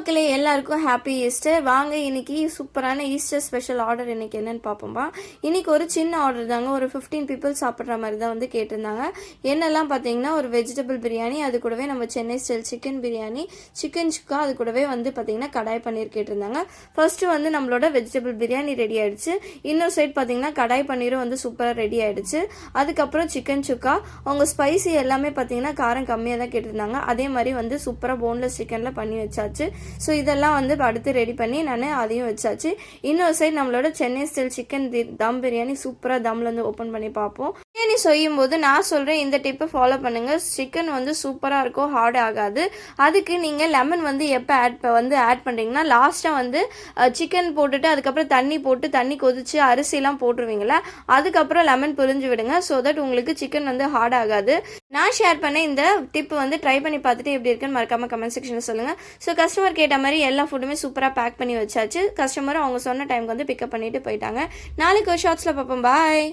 மக்களே எல்லாருக்கும் happy Easter வாங்க இன்னைக்கு சூப்பரான ஈஸ்டர் ஸ்பெஷல் ஆர்டர் இன்னைக்கு என்னன்னு பார்ப்போம்பா. இன்னைக்கு ஒரு சின்ன ஆர்டர் தாங்க. ஒரு ஃபிஃப்டீன் பீப்புள் சாப்பிட்ற மாதிரி தான் வந்து கேட்டிருந்தாங்க. என்னெல்லாம் பார்த்தீங்கன்னா ஒரு வெஜிடபிள் பிரியாணி அது கூடவே நம்ம Chennai style chicken biryani chicken chukka அது கூடவே வந்து பார்த்தீங்கன்னா கடாய் பன்னீர் கேட்டிருந்தாங்க. ஃபர்ஸ்ட்டு வந்து நம்மளோட வெஜிடபிள் பிரியாணி ரெடி ஆயிடுச்சு. இன்னொரு சைட் பார்த்தீங்கன்னா கடாய் பன்னீரும் வந்து சூப்பராக ரெடி ஆயிடுச்சு. அதுக்கப்புறம் சிக்கன் சுக்கா அவங்க ஸ்பைசி எல்லாமே பார்த்தீங்கன்னா காரம் கம்மியாக தான் கேட்டிருந்தாங்க. அதே மாதிரி வந்து சூப்பராக போன்லெஸ் சிக்கனில் பண்ணி வச்சாச்சு. ஸோ இதெல்லாம் வந்து அடுத்து ரெடி பண்ணி நான் அதையும் வச்சாச்சு. இன்னொரு சைடு நம்மளோட சென்னை ஸ்டைல் சிக்கன் தம் பிரியாணி சூப்பராக தம்ல வந்து ஓப்பன் பண்ணி பார்ப்போம். பிரியாணி செய்யும் போது நான் சொல்கிறேன் இந்த டிப்பை ஃபாலோ பண்ணுங்கள் சிக்கன் வந்து சூப்பராக இருக்கும் ஹார்ட் ஆகாது. அதுக்கு நீங்கள் லெமன் வந்து எப்போ ஆட் வந்து ஆட் பண்ணுறீங்கன்னா லாஸ்ட்டாக வந்து சிக்கன் போட்டுட்டு அதுக்கப்புறம் தண்ணி போட்டு தண்ணி கொதித்து அரிசிலாம் போட்டுருவீங்களா அதுக்கப்புறம் லெமன் புரிஞ்சு விடுங்க ஸோ தட் உங்களுக்கு சிக்கன் வந்து ஹார்ட் ஆகாது. நான் ஷேர் பண்ண இந்த டிப் வந்து ட்ரை பண்ணி பார்த்துட்டு எப்படி இருக்குன்னு மறக்காம கமெண்ட் செக்ஷனில் சொல்லுங்கள் ஸோ கஸ்டமர் கேட்ட மாதிரி எல்லா ஃபுட்டுமே சூப்பராக பேக் பண்ணி வச்சாச்சு. கஸ்டமரும் அவங்க சொன்ன டைமுக்கு வந்து பிக்கப் பண்ணிட்டு போயிட்டாங்க. நாளைக்கு ஒரு ஷார்ட்ஸில் பார்ப்போம். பாய்